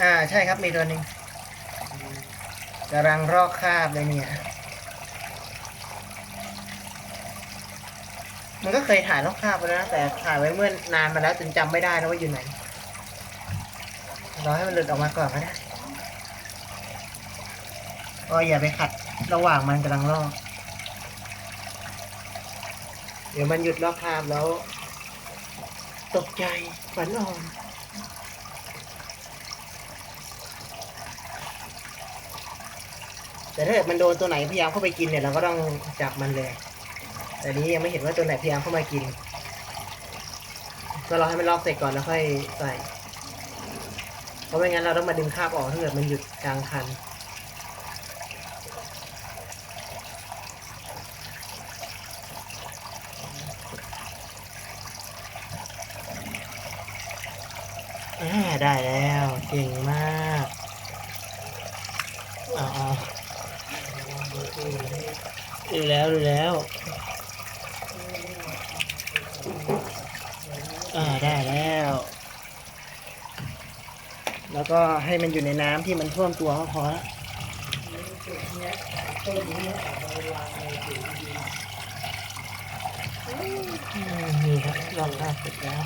อ่าใช่ครับมีตัวหนึ่งกำลังรอกคาบเลยเนี่ย มันก็เคยถ่ายรอกคาบไปแล้วนะแต่ถ่ายไว้เมื่อนานมาแล้วจนจำไม่ได้นะว่าอยู่ไหนรอให้มันหลุดออกมาก่อนก็ได้ก็อย่าไปขัดระหว่างมันกำลังลอก เดี๋ยวมันหยุดลอกคาบแล้ว ตกใจฝันอ่อน แต่ถ้าเกิดมันโดนตัวไหนพยายามเข้าไปกินเนี่ยเราก็ต้องจับมันเลย แต่นี้ยังไม่เห็นว่าตัวไหนพยายามเข้ามากิน ก็รอให้มันลอกเสร็จก่อนแล้วค่อยใส่ เพราะไม่งั้นเราต้องมาดึงคราบออกถ้าเกิดมันหยุดกลางคันได้แล้ว เก่งมากอ๋อ ดูแล้วดูแล้วอ่าได้แล้ว แล้วก็ให้มันอยู่ในน้ำที่มันท่วมตัวก็พอละอืมนี่ครับลองได้เสร็จแล้ว